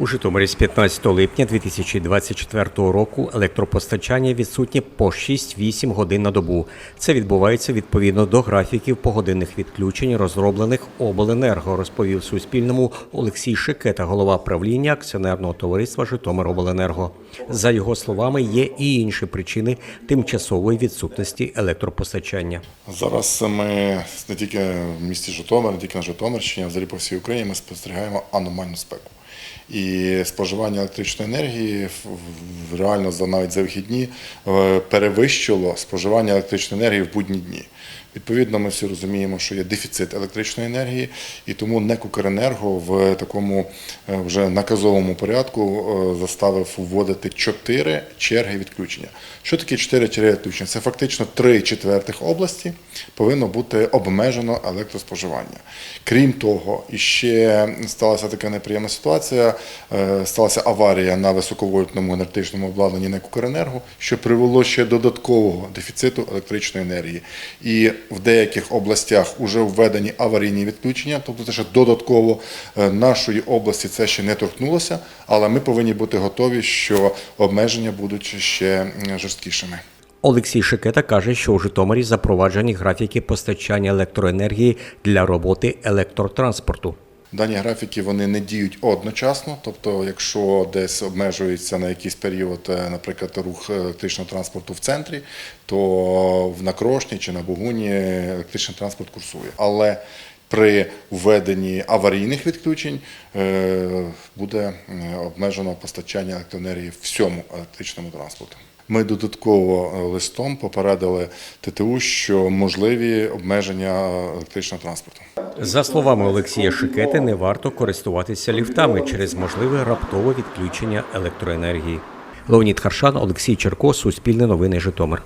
У Житомирі з 15 липня 2024 року електропостачання відсутнє по 6-8 годин на добу. Це відбувається відповідно до графіків погодинних відключень, розроблених обленерго, розповів Суспільному Олексій Шикета, голова правління акціонерного товариства Житомиробленерго. За його словами, є і інші причини тимчасової відсутності електропостачання. Зараз ми не тільки в місті Житомир, не тільки на Житомирщині, а взагалі по всій Україні ми спостерігаємо аномальну спеку. І споживання електричної енергії реально навіть за вихідні е, перевищило споживання електричної енергії в будні дні. Відповідно, ми всі розуміємо, що є дефіцит електричної енергії, і тому НЕК «Укренерго» в такому е, вже наказовому порядку е, заставив вводити чотири черги відключення. Що таке чотири черги відключення? Це фактично три четвертих області повинно бути обмежено електроспоживання. Крім того, іще сталася така неприємна ситуація. е, Сталася аварія на високовольтному енергетичному обладнанні НЕК «Укренерго», що привело ще додаткового дефіциту електричної енергії. І в деяких областях вже введені аварійні відключення, тобто це ще додатково е, нашої області це ще не торкнулося, але ми повинні бути готові, що обмеження будуть ще жорсткішими. Олексій Шикета каже, що у Житомирі запроваджені графіки постачання електроенергії для роботи електротранспорту. Дані графіки вони не діють одночасно, тобто, якщо десь обмежується на якийсь період, е, наприклад, рух електричного транспорту в центрі, то в Накрошні чи на Бугуні електричний транспорт курсує. Але при введенні аварійних відключень е, буде е, обмежено постачання електроенергії всьому електричному транспорту. Ми додатково е, листом попередили ТТУ, що можливі обмеження електричного транспорту. За словами Олексія Шикети, не варто користуватися ліфтами через можливе раптове відключення електроенергії. Леонід Харшан, Олексій Черко, Суспільне новини Житомир.